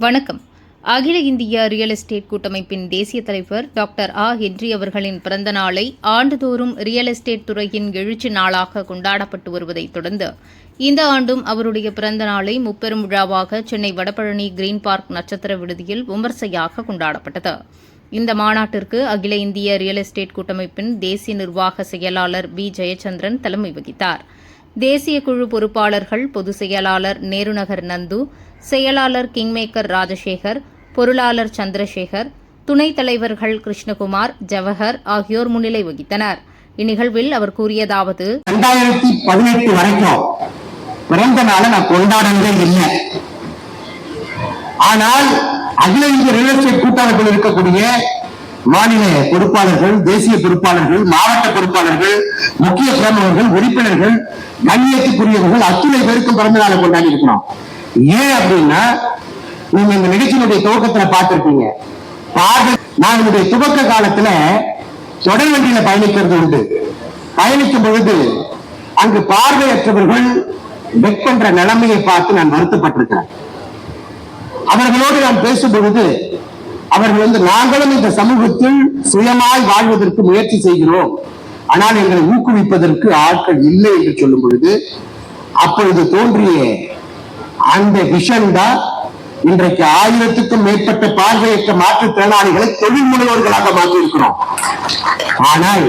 வணக்கம். அகில இந்திய ரியல் எஸ்டேட் கூட்டமைப்பின் தேசிய தலைவர் டாக்டர் ஆ. ஹென்றி அவர்களின் பிறந்த நாளை ஆண்டுதோறும் ரியல் எஸ்டேட் துறையின் எழுச்சி நாளாக கொண்டாடப்பட்டு வருவதைத் தொடர்ந்து இந்த ஆண்டும் அவருடைய பிறந்த நாளை முப்பெரும் விழாவாக சென்னை வடபழனி கிரீன் பார்க் நட்சத்திர விடுதியில் விமர்சையாக கொண்டாடப்பட்டது. இந்த மாநாட்டிற்கு அகில இந்திய ரியல் எஸ்டேட் கூட்டமைப்பின் தேசிய நிர்வாக செயலாளர் பி ஜெயச்சந்திரன் தலைமை வகித்தார். தேசிய குழு பொறுப்பாளர்கள் பொதுச் செயலாளர் நேருநகர் நந்து செயலாளர் கிங்மேக்கர் ராஜசேகர் பொருளாளர் சந்திரசேகர் துணைத் தலைவர்கள் கிருஷ்ணகுமார் ஜவஹர் ஆகியோர் முன்னிலை வகித்தனர். இந்நிகழ்வில் அவர் கூறியதாவது இரண்டாயிரத்தி பதினெட்டு வரைக்கும் பிறந்த நாளை நான் கொண்டாடவே இல்லை. ஆனால் அகில இந்திய ரியல் எஸ்டேட் கூட்டாளர்கள் இருக்கக்கூடிய மாநில பொறுப்பாளர்கள் தேசிய பொறுப்பாளர்கள் மாவட்ட பொறுப்பாளர்கள் முக்கிய பிரமுகர்கள் உறுப்பினர்கள் கண்ணியத்துக்குரியவர்கள் அத்துணை பேருக்கும் பிறந்த நாளை கொண்டாடி இருக்கிறோம். ஏன் அப்படின்னா நீங்க இந்த நிகழ்ச்சியினுடைய துவக்கத்துல பார்த்திருப்பீங்க. பார்த்து நான் என்னுடைய துவக்க காலத்துல தொடர் வண்டியில பயணிக்கிறது உண்டு. பயணிக்கும் பொழுது அங்கு பார்வையற்றவர்கள் வெக் பண்ற நிலைமையை பார்த்து நான் வருத்தப்பட்டிருக்கிறேன். அவர்களோடு நான் பேசும் பொழுது அவர்கள் வந்து நாங்களும் இந்த சமூகத்தில் சுயமாய் வாழ்வதற்கு முயற்சி செய்கிறோம். ஆனால் எங்களை ஊக்குவிப்பதற்கு ஆட்கள் இல்லை என்று சொல்லும் பொழுது அப்பொழுது தோன்றிய அந்த விஷன் தான் இன்றைக்கு ஆயிரத்துக்கும் மேற்பட்ட பார்வையற்ற மாற்றுத்திறனாளிகளை தொழில் முனைவோர்களாக மாற்றியிருக்கிறோம். ஆனால்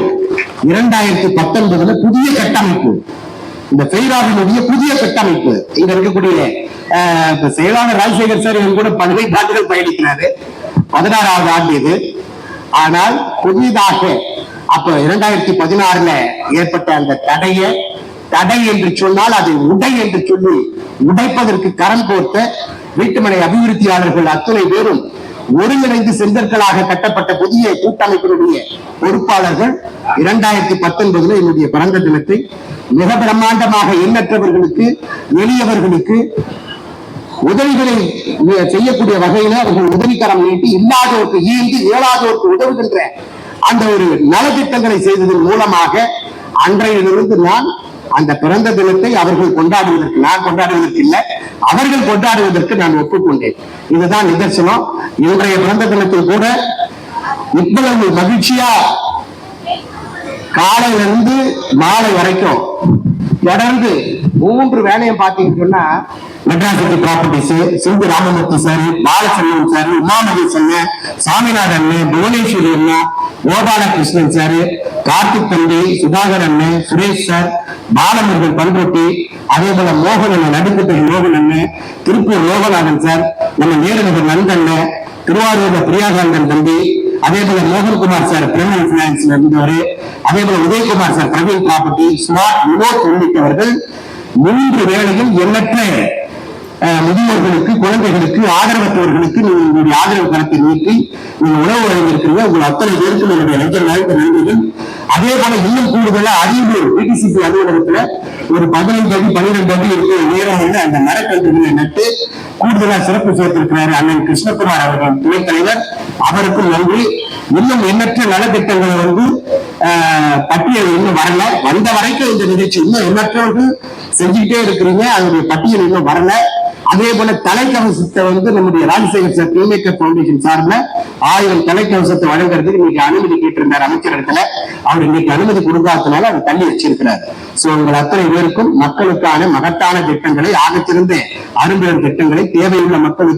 இரண்டாயிரத்தி பத்தொன்பதுல புதிய கட்டமைப்பு இந்த பெய்ராவினுடைய புதிய கட்டமைப்பு இங்க இருக்கக்கூடிய செயலாளர் ராஜசேகர் சார் இவங்க கூட பதினைந்து ஆண்டுகள் பயணிக்கிறாரு. பதினாறாவது ஆண்டு இது. ஆனால் புதிதாக அப்ப இரண்டாயிரத்தி பதினாறுல ஏற்பட்ட அந்த தடையை தடை என்று சொன்னால் அதை உடை என்று சொல்லி உடைப்பதற்கு கரம் கோர்த்த வீட்டுமனை அபிவிருத்தியாளர்கள் அத்தனை பேரும் ஒருங்கிணைந்து செங்கற்களாக கட்டப்பட்ட புதிய கூட்டமைப்பினுடைய பொறுப்பாளர்கள் இரண்டாயிரத்தி பத்தொன்பதுல என்னுடைய பிறந்த தினத்தை மிக பிரம்மாண்டமாக எண்ணற்றவர்களுக்கு எளியவர்களுக்கு உதவிகளை செய்யக்கூடிய வகையில அவர்கள் உதவிக்கரம் நீட்டி இல்லாதவருக்கு ஈந்து இயலாதவருக்கு உதவுகின்ற அந்த ஒரு நலத்திட்டங்களை செய்ததன் மூலமாக அன்றையிலிருந்து நான் அந்த பிறந்த தினத்தை அவர்கள் கொண்டாடுவதற்கு நான் கொண்டாடுவதற்கு இல்லை அவர்கள் கொண்டாடுவதற்கு நான் ஒப்புக்கொண்டேன். இதுதான் நிதர்சனம். இன்றைய பிறந்த தினத்தில் கூட இவ்வளவு மகிழ்ச்சியா காலையில இருந்து மாலை வரைக்கும் தொடர்ந்து மூன்று வேலையும் பாத்தீங்கன்னு Madras city properties Sindhu Ramamurthy sir Balachandran sir Umamahesan Saminathan Bhuvaneswari அண்ணா கோபாலகிருஷ்ணன் சார் கார்த்திக் தம்பி சுதாகர் அண்ணன் சுரேஷ் சார் பாலமுருகன் பண்ருட்டி அதே போல மோகன் அண்ணன் நடுக்கட்டை மோகன் அண்ணன் திருப்பூர் லோகநாதன் சார் நம்ம நேருநகர் நந்தண்ணன் திருவாரூர் பிரியாகாந்தன் தம்பி அதே போல மோகன்குமார் சார் பிரீமியம் பினான்ஸ்ல இருந்தவர் அதே போல Udayakumar sir Praveen property smart Vinoth உள்ளிட்டவர்கள் மூன்று வேளையில் எண்ணற்ற முதியோர்களுக்கு குழந்தைகளுக்கு ஆதரவற்றவர்களுக்கு நீங்கள் உங்களுடைய ஆதரவு கணக்கை நீட்டி நீங்கள் உணவு வழங்கியிருக்கிறீங்க உங்கள் அத்தனை பேருக்கு என்னுடைய நெஞ்ச நாய்க்கு நன்றிகள். அதே போல இன்னும் கூடுதலா அரியலூர் பிடிசிபி அலுவலகத்துல ஒரு பதினைந்து அடி பன்னிரெண்டு அடி இருக்கிற நேரம் வந்து அந்த மரக்கன்றுகளை நட்டு கூடுதலா சிறப்பு சேர்த்திருக்கிறாரு அண்ணன் கிருஷ்ணகுமார் அவர்கள் துணைத் தலைவர். அவருக்கும் நன்றி. இன்னும் எண்ணற்ற நலத்திட்டங்களை வந்து பட்டியல் இன்னும் வரல. வந்த வரைக்கும் இந்த நிகழ்ச்சி இன்னும் எண்ணற்றவர்கள் செஞ்சுக்கிட்டே இருக்கிறீங்க. அதனுடைய பட்டியல் இன்னும் வரல. அதே போல தலைக்கவசத்தை வந்து நம்முடைய ராஜசேகர் சார் கிளேமேக்கர் பவுண்டேஷன் சார்பில் ஆயிரம் தலைக்கவசத்தை வழங்குறதுக்கு இன்னைக்கு அனுமதி கேட்டிருந்தார் அமைச்சர் இடத்துல. அவர் இன்னைக்கு அனுமதி கொடுக்காததுனால அவர் தள்ளி வச்சிருக்கிறார். சோ உங்கள் அத்தனை பேருக்கும் மக்களுக்கான மகத்தான திட்டங்களை ஆகச்சிருந்த அரும்பெரும் திட்டங்களை தேவையுள்ள மக்களுக்கு